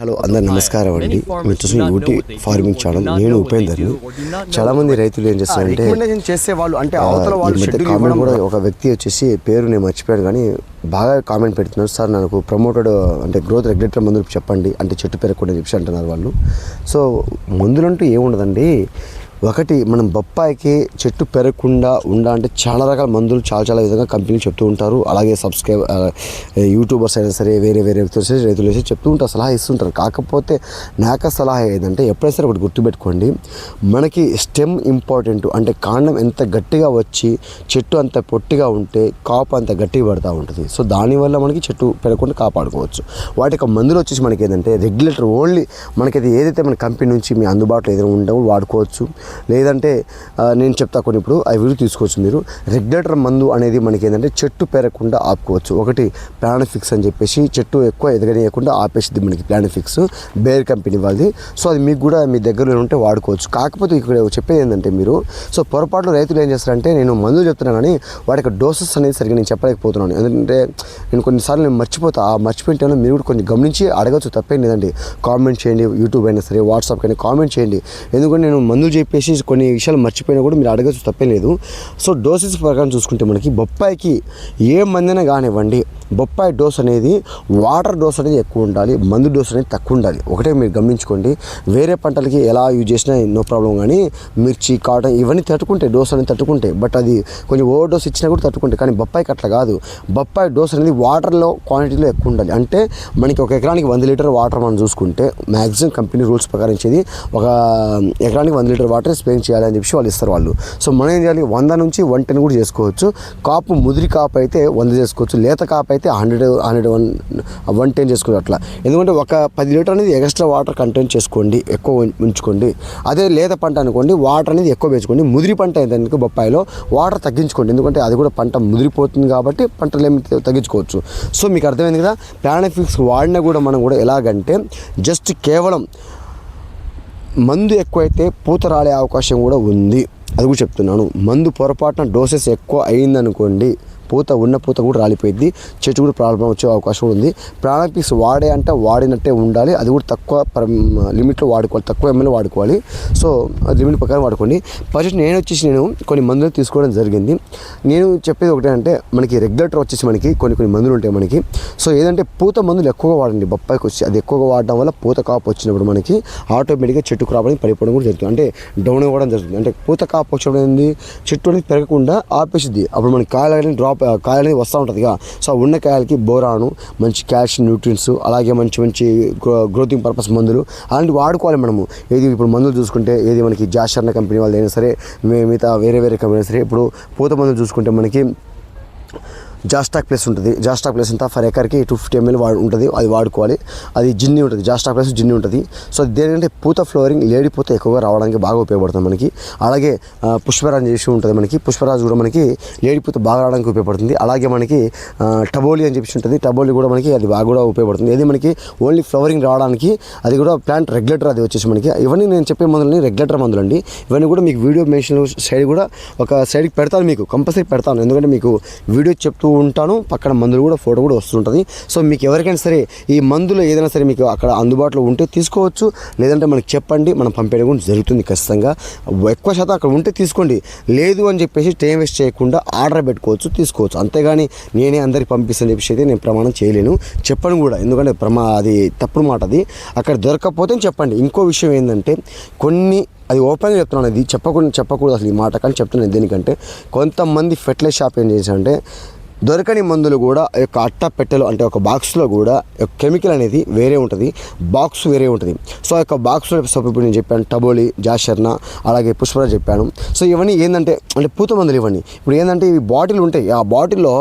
Hello అందరు నమస్కారం అండి. మీరు చూసిన యూటీ ఫార్మింగ్ ఛానల్ నేను ఉపేందర్ని చాలా మంది రైతులు ఏం చేస్తారంటే రికమెండేషన్ చేసే వాళ్ళు అంటే అవతల వాళ్ళు కామెంట్ కూడా ఒక వ్యక్తి వచ్చేసి పేరు నేను మర్చిపోయాను కానీ బాగా కామెంట్ పెడుతున్నారు. సార్ నాకు ప్రమోటెడ్ అంటే గ్రోత్ రెగ్యులేటర్ మందులు చెప్పండి అంటే చెట్టు పెరగకుండా చెప్పి అంటున్నారు వాళ్ళు. సో మందులంటూ ఏముండదండి? ఒకటి మనం బొప్పాయికి చెట్టు పెరగకుండా ఉండా అంటే చాలా రకాల మందులు చాలా చాలా విధంగా కంపెనీలు చెప్తూ ఉంటారు. అలాగే సబ్స్క్రైబ్ యూట్యూబర్స్ అయినా సరే వేరే వేరే వ్యక్తులు సరే రైతులు వేసి చెప్తూ ఉంటారు సలహా ఇస్తుంటారు. కాకపోతే నాక సలహా ఏంటంటే ఎప్పుడైనా సరే ఒకటి గుర్తుపెట్టుకోండి. మనకి స్టెమ్ ఇంపార్టెంట్ అంటే కాండం ఎంత గట్టిగా వచ్చి చెట్టు అంత పొట్టిగా ఉంటే కాపు అంత గట్టిగా పడుతూ ఉంటుంది. సో దానివల్ల మనకి చెట్టు పెరగకుండా కాపాడుకోవచ్చు. వాటి యొక్క మందులు వచ్చేసి మనకి ఏంటంటే రెగ్యులేటర్ ఓన్లీ మనకి ఏదైతే మన కంపెనీ నుంచి మీ అందుబాటులో ఏదైనా ఉండవు వాడుకోవచ్చు. లేదంటే నేను చెప్తా కొన్ని ఇప్పుడు అవి తీసుకోవచ్చు మీరు. రెగ్యులేటర్ మందు అనేది మనకి ఏంటంటే చెట్టు పెరగకుండా ఆపుకోవచ్చు. ఒకటి ప్లానఫిక్స్ అని చెప్పేసి చెట్టు ఎక్కువ ఎదగనీయకుండా ఆపేసింది మనకి ప్లానఫిక్స్ బేర్ కంపెనీ వాళ్ళది. సో అది మీకు కూడా మీ దగ్గరలో ఉంటే వాడుకోవచ్చు. కాకపోతే ఇక్కడ చెప్పేది ఏంటంటే మీరు సో పొరపాట్లు రైతులు ఏం చేస్తారంటే నేను మందులు చెప్తున్నాను కానీ వాడికి యొక్క డోసెస్ అనేది సరిగ్గా నేను చెప్పలేకపోతున్నాను. ఎందుకంటే నేను కొన్నిసార్లు నేను మర్చిపోతా. ఆ మర్చిపోయింటాను మీరు కూడా కొంచెం గమనించి అడగచ్చు. తప్పేం లేదండి. కామెంట్ చేయండి. యూట్యూబ్ అయినా సరే వాట్సాప్ కానీ కామెంట్ చేయండి. ఎందుకంటే నేను మందులు చెప్పేసి కొన్ని విషయాలు మర్చిపోయినా కూడా మీరు అడగచ్చు తప్పే లేదు. సో డోసెస్ ప్రకారం చూసుకుంటే మనకి బొప్పాయికి ఏ మందైనా కానివ్వండి బొప్పాయి డోస్ అనేది వాటర్ డోస్ అనేది ఎక్కువ ఉండాలి మందు డోస్ అనేది తక్కువ ఉండాలి. ఒకటే మీరు గమనించుకోండి. వేరే పంటలకి ఎలా యూజ్ చేసినా నో ప్రాబ్లం కానీ మిర్చి కాటన్ ఇవన్నీ తట్టుకుంటాయి డోస్ అనేది తట్టుకుంటాయి. బట్ అది కొంచెం ఓవర్ డోస్ ఇచ్చినా కూడా తట్టుకుంటాయి. కానీ బొప్పాయికి అట్లా కాదు. బొప్పాయి డోస్ అనేది వాటర్లో క్వాంటిటీలో ఎక్కువ ఉండాలి. అంటే మనకి ఒక ఎకరానికి వంద లీటర్ వాటర్ మనం చూసుకుంటే మ్యాక్సిమం కంపెనీ రూల్స్ ప్రకారం ఇచ్చేది ఒక ఎకరానికి వంద లీటర్ వాటర్ స్ప్రే చేయాలి అని చెప్పి వాళ్ళు ఇస్తారు వాళ్ళు. సో మనం ఏం చేయాలి వంద నుంచి వన్ టెన్ కూడా చేసుకోవచ్చు. కాపు ముదిరి కాపు అయితే వంద చేసుకోవచ్చు. లేత కాపు అయితే hundred hundred one one ten చేసుకోవచ్చు అట్లా. ఎందుకంటే ఒక పది లీటర్ అనేది ఎక్స్ట్రా వాటర్ కంటెంట్ చేసుకోండి ఎక్కువ ఉంచుకోండి. అదే లేత పంట అనుకోండి వాటర్ అనేది ఎక్కువ వేసుకోండి. ముదిరి పంట ఏంటంటే బొప్పాయిలో వాటర్ తగ్గించుకోండి. ఎందుకంటే అది కూడా పంట ముదిరిపోతుంది కాబట్టి పంటలు ఏమి తగ్గించుకోవచ్చు. సో మీకు అర్థమైంది కదా? ప్లానఫిక్స్ వాడినా కూడా మనం కూడా ఎలాగంటే జస్ట్ కేవలం మందు ఎక్కువైతే పూత రాలే అవకాశం కూడా ఉంది. అది కూడా చెప్తున్నాను. మందు పొరపాటున డోసెస్ ఎక్కువ అయిందనుకోండి పూత ఉన్న పూత కూడా రాలిపోయింది చెట్టు కూడా ప్రాబ్లం వచ్చే అవకాశం కూడా ఉంది. ప్రాణాపిక్స్ వాడే అంటే వాడినట్టే ఉండాలి. అది కూడా తక్కువ లిమిట్లో వాడుకోవాలి. తక్కువ ఎంఎల్ వాడుకోవాలి. సో లిమిట్ ప్రకారం వాడుకోండి. ఫస్ట్ నేను వచ్చేసి నేను కొన్ని మందులు తీసుకోవడం జరిగింది. నేను చెప్పేది ఒకటే అంటే మనకి రెగ్యులేటర్ వచ్చేసి మనకి కొన్ని కొన్ని మందులు ఉంటాయి మనకి. సో ఏదంటే పూత మందులు ఎక్కువగా వాడండి. బొప్పాయికి వచ్చి అది ఎక్కువగా వాడడం వల్ల పూత కాపు వచ్చినప్పుడు మనకి ఆటోమేటిక్గా చెట్టు క్రాప్ అనేది పడిపోవడం కూడా జరుగుతుంది. అంటే డౌన్ అవ్వడం జరుగుతుంది. అంటే పూత కాపు వచ్చినప్పుడు ఏంది? చెట్టు అనేది పెరగకుండా ఆపేసిద్ది. అప్పుడు మనకి కాయలు డ్రాప్ కాయలు అనేది వస్తూ ఉంటుంది కదా సో ఆ ఉన్న కాయలకి బోరాను మంచి క్యాల్షియం న్యూట్రియన్స్ అలాగే మంచి మంచి గ్రో గ్రోతింగ్ పర్పస్ మందులు అలాంటివి వాడుకోవాలి మనము. ఏది ఇప్పుడు మందులు చూసుకుంటే ఏది మనకి జాషర్న కంపెనీ వాళ్ళు అయినా సరే మిగతా వేరే వేరే కంపెనీ సరే ఇప్పుడు పూత మందులు చూసుకుంటే మనకి జాస్టాక్ ప్లేస్ ఉంటుంది. జాస్టాక్ ప్లేస్ అంతా ఫర్ ఎకర్కి టూ ఫిఫ్టీ ఎంఎల్ వాడు ఉంటుంది అది వాడుకోవాలి. అది జిన్ని ఉంటుంది జాస్టాక్ ప్లేస్ జిన్ని ఉంటుంది. సో దేనికంటే పూత ఫ్లోరింగ్ లేడి పూత ఎక్కువగా రావడానికి బాగా ఉపయోగపడుతుంది మనకి. అలాగే పుష్పరాజ్ చేసి ఉంటుంది మనకి. పుష్పరాజ్ కూడా మనకి లేడి పూత బాగా రావడానికి ఉపయోగపడుతుంది. అలాగే మనకి టబోలి అని చెప్పేసి ఉంటుంది. టబోలి కూడా మనకి అది బాగా కూడా ఉపయోగపడుతుంది. ఇది మనకి ఓన్లీ ఫ్లవరింగ్ రావడానికి అది కూడా ప్లాంట్ రెగ్యులేటర్ అది వచ్చేసి మనకి. ఇవన్నీ నేను చెప్పే మందులని రెగ్యులేటర్ మందులు అండి ఇవన్నీ కూడా మీకు వీడియో మెన్షన్ సైడ్ కూడా ఒక సైడ్కి పెడతాను మీకు కంపల్సరీ పెడతాను. ఎందుకంటే మీకు వీడియో చెప్తూ ఉంటాను. పక్కన మందులు కూడా ఫోటో కూడా వస్తుంటుంది. సో మీకు ఎవరికైనా సరే ఈ మందులు ఏదైనా సరే మీకు అక్కడ అందుబాటులో ఉంటే తీసుకోవచ్చు. లేదంటే మనకి చెప్పండి మనం పంపేయడం కూడా జరుగుతుంది ఖచ్చితంగా. ఎక్కువ శాతం అక్కడ ఉంటే తీసుకోండి. లేదు అని చెప్పేసి టైం వేస్ట్ చేయకుండా ఆర్డర్ పెట్టుకోవచ్చు తీసుకోవచ్చు. అంతేగాని నేనే అందరికి పంపిస్తాను చెప్పేసి అయితే నేను ప్రమాణం చేయలేను. చెప్పను కూడా. ఎందుకంటే ప్రమా అది తప్పుడు మాట అది. అక్కడ దొరకకపోతే చెప్పండి. ఇంకో విషయం ఏంటంటే కొన్ని అది ఓపెన్గా చెప్తున్నాను. అది చెప్పకుండా చెప్పకూడదు అసలు ఈ మాట కానీ చెప్తున్నాను దేనికంటే కొంతమంది ఫెర్టిలైజ్ షాప్ ఏం చేశారంటే దొరకని మందులు కూడా యొక్క అట్ట పెట్టెలు అంటే ఒక బాక్స్లో కూడా కెమికల్ అనేది వేరే ఉంటుంది బాక్స్ వేరే ఉంటుంది. సో ఆ యొక్క బాక్స్లో సో ఇప్పుడు నేను చెప్పాను టబోలి జాషర్న అలాగే పుష్పరాజ్ చెప్పాను. సో ఇవన్నీ ఏంటంటే అంటే పూత మందులు ఇవన్నీ. ఇప్పుడు ఏంటంటే ఇవి బాటిల్ ఉంటాయి. ఆ బాటిల్లో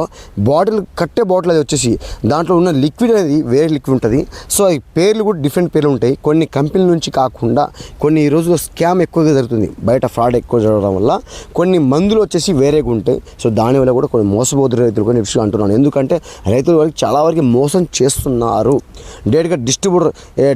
బాటిల్ కట్టే బాటిల్ అది వచ్చేసి దాంట్లో ఉన్న లిక్విడ్ అనేది వేరే లిక్విడ్ ఉంటుంది. సో ఈ పేర్లు కూడా డిఫరెంట్ పేర్లు ఉంటాయి. కొన్ని కంపెనీల నుంచి కాకుండా కొన్ని ఈ రోజుల్లో స్కామ్ ఎక్కువగా జరుగుతుంది. బయట ఫ్రాడ్ ఎక్కువ జరగడం వల్ల కొన్ని మందులు వచ్చేసి వేరేగా ఉంటాయి. సో దానివల్ల కూడా కొన్ని మోసపోతున్న రైతులు ఎందుకని విషయం అంటున్నాను. ఎందుకంటే రైతులు వరకు చాలా వరకు మోసం చేస్తున్నారు. డైరెక్ట్గా డిస్ట్రిబ్యూటర్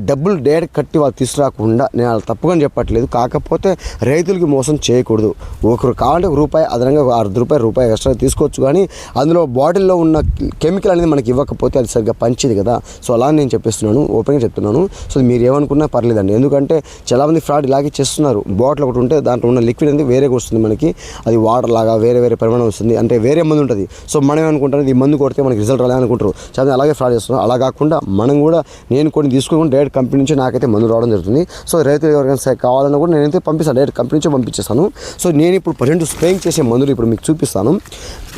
డబ్బులు డైరెక్ట్ కట్టి వాళ్ళు తీసుకురాకుండా నేను వాళ్ళు తప్పుగా చెప్పట్లేదు. కాకపోతే రైతులకి మోసం చేయకూడదు. ఒకరు కావాలంటే ఒక రూపాయి అదనంగా ఒక అర్ధ రూపాయి రూపాయి ఎక్స్ట్రా తీసుకోవచ్చు కానీ అందులో బాటిల్లో ఉన్న కెమికల్ అనేది మనకి ఇవ్వకపోతే అది సరిగ్గా పంచేది కదా. సో అలా నేను చెప్పేస్తున్నాను ఓపెన్గా చెప్తున్నాను. సో మీరు ఏమనుకున్నా పర్లేదండి. ఎందుకంటే చాలామంది ఫ్రాడ్ ఇలాగే చేస్తున్నారు. బాటిల్ ఒకటి ఉంటే దాంట్లో ఉన్న లిక్విడ్ అనేది వేరేగా వస్తుంది మనకి. అది వాటర్ లాగా వేరే వేరే పరిమాణం వస్తుంది. అంటే వేరే మందు ఉంటుంది. సో మన ఏమనుకుంటాం ఈ మందు కొడితే మనకి రిజల్ట్ రాలే అనుకుంటారు చాలా అలాగే ఫ్రాడ్ చేస్తున్నారు. అలా కాకుండా మనం కూడా నేను కొన్ని తీసుకుని డైరెక్ట్ కంపెనీ నుంచి నాకైతే మందు రావడం జరుగుతుంది. సో రైతులు ఎవరికైనా సరే కావాలన్నా కూడా నేనైతే పంపిస్తాను. డైరెక్ట్ కంపెనీ నుంచి పంపించేస్తాను. సో నేను ఇప్పుడు ప్రజెంట్ స్ప్రేయింగ్ చేసే మందులు ఇప్పుడు మీకు చూపిస్తాను.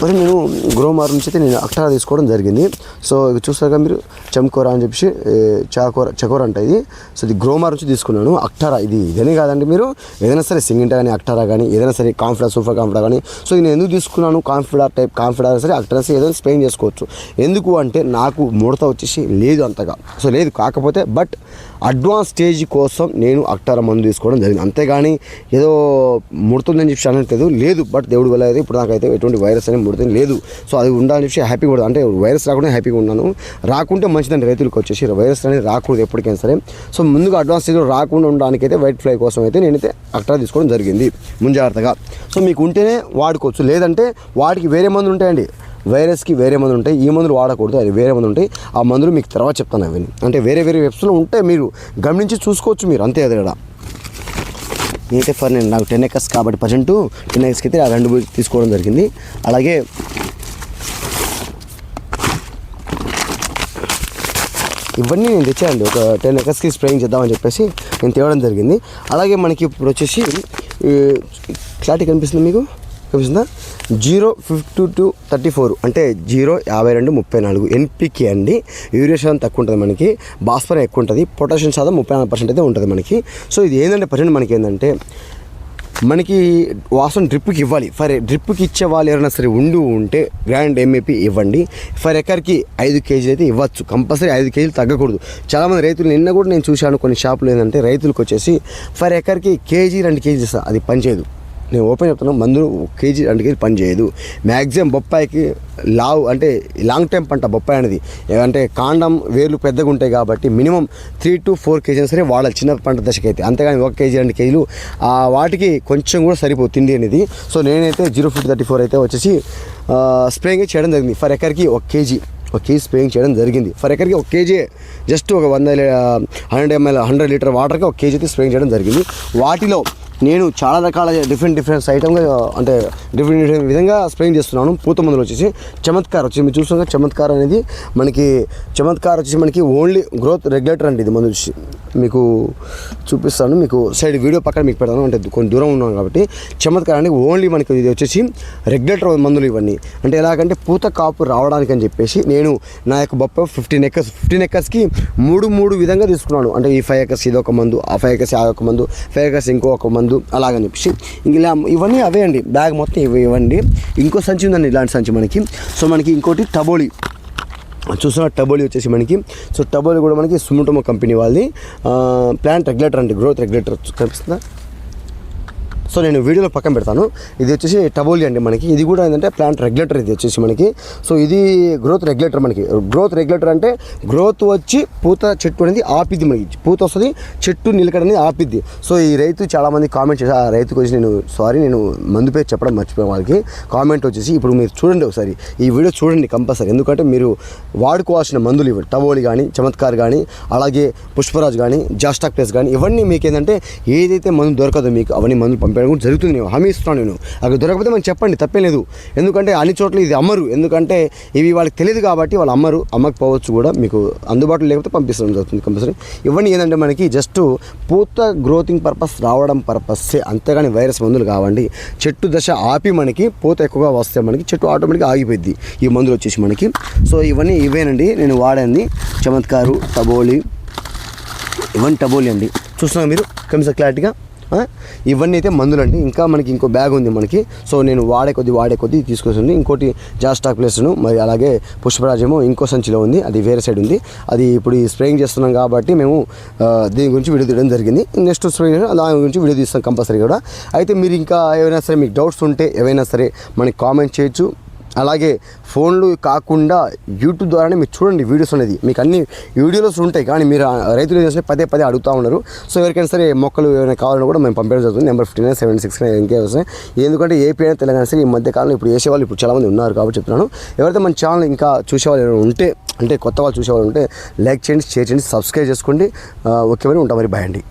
మరి నేను గ్రోమార్ నుంచి అయితే నేను అక్టారా తీసుకోవడం జరిగింది. సో ఇవి చూస్తారుగా మీరు? చెంకోరా అని చెప్పేసి చాకోర చకోర అంటే ఇది. సో ఇది గ్రోమార్ నుంచి తీసుకున్నాను. అక్టారా ఇది ఇదనే కాదండి మీరు? ఏదైనా సరే సింగింటా కానీ అక్టారా కానీ ఏదైనా సరే కాన్ఫిడా సూపర్ కాన్ఫిడా కానీ సో నేను ఎందుకు తీసుకున్నాను? కాన్ఫిడా టైప్ కాన్ఫిడా సరే స్ట్రెస్ ఏదైనా స్పెయిన్ చేసుకోవచ్చు. ఎందుకు అంటే నాకు ముడత వచ్చేసి లేదు అంతగా. సో లేదు కాకపోతే బట్ అడ్వాన్స్ స్టేజ్ కోసం నేను అక్టారా మందు తీసుకోవడం జరిగింది. అంతేగాని ఏదో ముడుతుందని చెప్పి అనట్లేదు లేదు. బట్ దేవుడు వల్ల అయితే ఇప్పుడు నాకైతే ఎటువంటి వైరస్ అనేది ముడుతుంది లేదు. సో అది ఉండాలని చెప్పి హ్యాపీగా కూడా అంటే వైరస్ రాకుండా హ్యాపీగా ఉన్నాను. రాకుంటే మంచిదండి రైతులకు వచ్చేసి. వైరస్ అనేది రాకూడదు ఎప్పటికైనా సరే. సో ముందుగా అడ్వాన్స్ స్టేజ్లో రాకుండా ఉండడానికి అయితే వైట్ ఫ్లై కోసం అయితే నేనైతే అక్టారా తీసుకోవడం జరిగింది. ముంజాగ్రత్తగా. సో మీకు ఉంటేనే వాడుకోవచ్చు. లేదంటే వాటికి వేరే మందులు ఉంటాయండి. వైరస్కి వేరే మందులు ఉంటాయి. ఈ మందులు వాడకూడదు. అది వేరే మందులు ఉంటాయి. ఆ మందులు మీకు తర్వాత చెప్తాను అవన్నీ అంటే వేరే వేరే వెబ్స్లో ఉంటే మీరు గమనించి చూసుకోవచ్చు మీరు. అంతే అది కూడా. నేనైతే ఫర్ నేను నాకు టెన్ ఎకర్స్ కాబట్టి ప్రజెంట్ టెన్ ఎకర్స్కి అయితే ఆ రెండు తీసుకోవడం జరిగింది. అలాగే ఇవన్నీ నేను తెచ్చానండి. ఒక టెన్ ఎకర్స్కి స్ప్రేయింగ్ చేద్దామని చెప్పేసి నేను తేవడం జరిగింది. అలాగే మనకి ఇప్పుడు వచ్చేసి క్లారిటీ కనిపిస్తుంది మీకు? కనిపిస్తుందా? Zero fifty two thirty four అంటే జీరో యాభై రెండు ముప్పై నాలుగు ఎన్పికే అండి. యూరియా శాతం తక్కువ ఉంటుంది మనకి. భాస్వరం ఎక్కువ ఉంటుంది. పొటాషియం శాతం ముప్పై నాలుగు పర్సెంట్ అయితే ఉంటుంది మనకి. సో ఇది ఏంటంటే ప్రజెంట్ మనకి ఏంటంటే మనకి వాసన డ్రిప్కి ఇవ్వాలి. ఫర్ డ్రిప్కి ఇచ్చే వాళ్ళు ఎవరైనా సరే ఉండు ఉంటే గ్రాండ్ ఎంఏపీ ఇవ్వండి. ఫర్ ఎకర్కి ఐదు కేజీలు అయితే ఇవ్వచ్చు. కంపల్సరీ ఐదు కేజీలు తగ్గకూడదు. చాలామంది రైతులు నిన్న కూడా నేను చూశాను కొన్ని షాపులు ఏంటంటే రైతులకు వచ్చేసి ఫర్ ఎకర్కి కేజీ రెండు కేజీలు ఇస్తాను అది పనిచేయదు. నేను ఓపెన్ చెప్తున్నా మందు ఒక కేజీ రెండు కేజీ పని చేయదు. మ్యాక్సిమం బొప్పాయికి లావ్ అంటే లాంగ్ టైం పంట బొప్పాయి అనేది అంటే కాండం వేర్లు పెద్దగా ఉంటాయి కాబట్టి minimum three to four KG సరే వాడాలి చిన్న పంట దశకైతే. అంతేగాని ఒక కేజీ రెండు కేజీలు వాటికి కొంచెం కూడా సరిపోతుంది తిండి అనేది. సో నేనైతే జీరో ఫిఫ్టీ థర్టీ ఫోర్ అయితే వచ్చేసి స్ప్రేయింగ్ చేయడం జరిగింది. ఫర్ ఎకర్కి ఒక కేజీ ఒక కేజీ స్ప్రేయింగ్ చేయడం జరిగింది. ఫర్ ఎకర్కి ఒక కేజీ జస్ట్ ఒక వంద హండ్రెడ్ ఎంఎల్ హండ్రెడ్ లీటర్ వాటర్కి ఒక కేజీ అయితే స్ప్రేయింగ్ చేయడం జరిగింది. వాటిలో నేను చాలా రకాల డిఫరెంట్ డిఫరెంట్ ఐటమ్గా అంటే డిఫరెంట్ డిఫరెంట్ విధంగా స్ప్రేయింగ్ చేస్తున్నాను. పూత మందులు వచ్చేసి చమత్కార్ వచ్చి మీరు చూస్తున్నా చమత్కార్ అనేది మనకి చమత్కార్ వచ్చేసి మనకి ఓన్లీ గ్రోత్ రెగ్యులేటర్ అండి ఇది మందు వచ్చి. మీకు చూపిస్తాను మీకు సైడ్ వీడియో పక్కన మీకు పెడతాను. అంటే కొంచెం దూరం ఉన్నాను కాబట్టి చమత్కార్ అనేది ఓన్లీ మనకి ఇది వచ్చేసి రెగ్యులేటర్ మందులు ఇవన్నీ అంటే ఎలాగంటే పూత కాపు రావడానికి అని చెప్పేసి నేను నా యొక్క బొప్ప ఫిఫ్టీన్ ఎకర్స్ ఫిఫ్టీన్ ఎకర్స్కి మూడు మూడు విధంగా తీసుకున్నాను. అంటే ఈ ఫైవ్ ఎకర్స్ ఇది ఒక మందు ఆ ఫైవ్ ఎకర్స్ ఆ ఒక మందు ఫైవ్ ఎకర్స్ ఇంకో ఒక మందు అలాగని చెప్పేసి. ఇంకా ఇలా ఇవన్నీ అవే అండి. బ్యాగ్ మొత్తం ఇవి ఇవ్వండి ఇంకో సంచి ఉందండి ఇలాంటి సంచి మనకి. సో మనకి ఇంకోటి టబోలి. చూసిన టబోలి వచ్చేసి మనకి. సో టబోలి కూడా మనకి సుముటమో కంపెనీ వాళ్ళది. ప్లాంట్ రెగ్యులేటర్ అండి. గ్రోత్ రెగ్యులేటర్ కనిపిస్తుందా? సో నేను వీడియోలో పక్కన పెడతాను. ఇది వచ్చేసి టబోలి అండి మనకి. ఇది కూడా ఏంటంటే ప్లాంట్ రెగ్యులేటర్ ఇది వచ్చేసి మనకి. సో ఇది గ్రోత్ రెగ్యులేటర్ మనకి. గ్రోత్ రెగ్యులేటర్ అంటే గ్రోత్ వచ్చి పూత చెట్టు అనేది ఆపిద్ది మనకి. పూత వస్తుంది చెట్టు నిలకడ అనేది ఆపిద్ది. సో ఈ రైతు చాలామంది కామెంట్ చేసి ఆ రైతుకు వచ్చి నేను సారీ నేను మందు పేరు చెప్పడం మర్చిపోయాను వాళ్ళకి. కామెంట్ వచ్చేసి ఇప్పుడు మీరు చూడండి ఒకసారి. ఈ వీడియో చూడండి కంపల్సరీ ఎందుకంటే మీరు వాడుకోవాల్సిన మందులు ఇవి టవోలి కానీ చమత్కార్ కానీ అలాగే పుష్పరాజ్ కానీ జాస్టాక్ ప్లేస్ కానీ ఇవన్నీ మీకు ఏంటంటే ఏదైతే మందు దొరకదో మీకు అవన్నీ మందులు పంపే పెరగడం జరుగుతుంది. నేను హామీ ఇస్తున్నాను నేను. అక్కడ దొరకకపోతే మనం చెప్పండి తప్పే లేదు. ఎందుకంటే అన్ని చోట్ల ఇది అమ్మరు. ఎందుకంటే ఇవి వాళ్ళకి తెలియదు కాబట్టి వాళ్ళు అమ్మరు. అమ్మకపోవచ్చు కూడా మీకు అందుబాటులో లేకపోతే పంపిస్తాం జరుగుతుంది కంపల్సరీ ఇవన్నీ ఏంటంటే మనకి జస్ట్ పూత గ్రోతింగ్ పర్పస్ రావడం పర్పస్సే అంతేగాని వైరస్ మందులు కావండి. చెట్టు దశ ఆపి మనకి పూత ఎక్కువగా వస్తే మనకి చెట్టు ఆటోమేటిక్గా ఆగిపోయింది ఈ మందులు వచ్చేసి మనకి. సో ఇవన్నీ ఇవేనండి. నేను వాడింది. చమత్కారు టబోలి. ఇవన్నీ టబోలి అండి. చూస్తున్నా మీరు? కమిసా క్లారిటీగా ఇవన్నీ అయితే మందులు అండి ఇంకా మనకి ఇంకో బ్యాగ్ ఉంది మనకి. సో నేను వాడే కొద్ది వాడే కొద్ది తీసుకొస్తుంది. ఇంకోటి జాస్టాక్ ప్లేస్ను మరి అలాగే పుష్పరాజేమో ఇంకో సంచిలో ఉంది. అది వేరే సైడ్ ఉంది. అది ఇప్పుడు ఈ స్ప్రేయింగ్ చేస్తున్నాం కాబట్టి మేము దీని గురించి వీడియో తీయడం జరిగింది. నెక్స్ట్ స్ప్రేయింగ్ దాని గురించి వీడియో తీస్తాం కంపల్సరీ కూడా. అయితే మీరు ఇంకా ఏవైనా సరే మీకు డౌట్స్ ఉంటే ఏవైనా సరే మనకి కామెంట్ చేయొచ్చు. అలాగే ఫోన్లు కాకుండా యూట్యూబ్ ద్వారానే మీరు చూడండి వీడియోస్ అనేది. మీకు అన్ని వీడియోస్ ఉంటాయి. కానీ మీరు రైతులు చేస్తే పదే పదే అడుగుతూ ఉన్నారు. సో ఎవరికైనా సరే మొక్కలు ఏమైనా కావాలని కూడా మేము పంపించడం జరుగుతుంది. Number fifty nine seven six nine ఇంకే వస్తాయి ఎందుకంటే ఏపీ అయినా తెలంగాణ సరే ఈ మధ్య కాలంలో ఇప్పుడు వేసేవాళ్ళు ఇప్పుడు చాలామంది ఉన్నారు కాబట్టి చెప్తున్నాను. ఎవరైతే మన ఛానల్ ఇంకా చూసేవాళ్ళు ఏమైనా ఉంటే అంటే కొత్త వాళ్ళు చూసేవాళ్ళు ఉంటే లైక్ చేయండి షేర్ చేయండి సబ్స్క్రైబ్ చేసుకోండి. ఓకే మరి ఉంటాం మరి. బాయ్ అండి.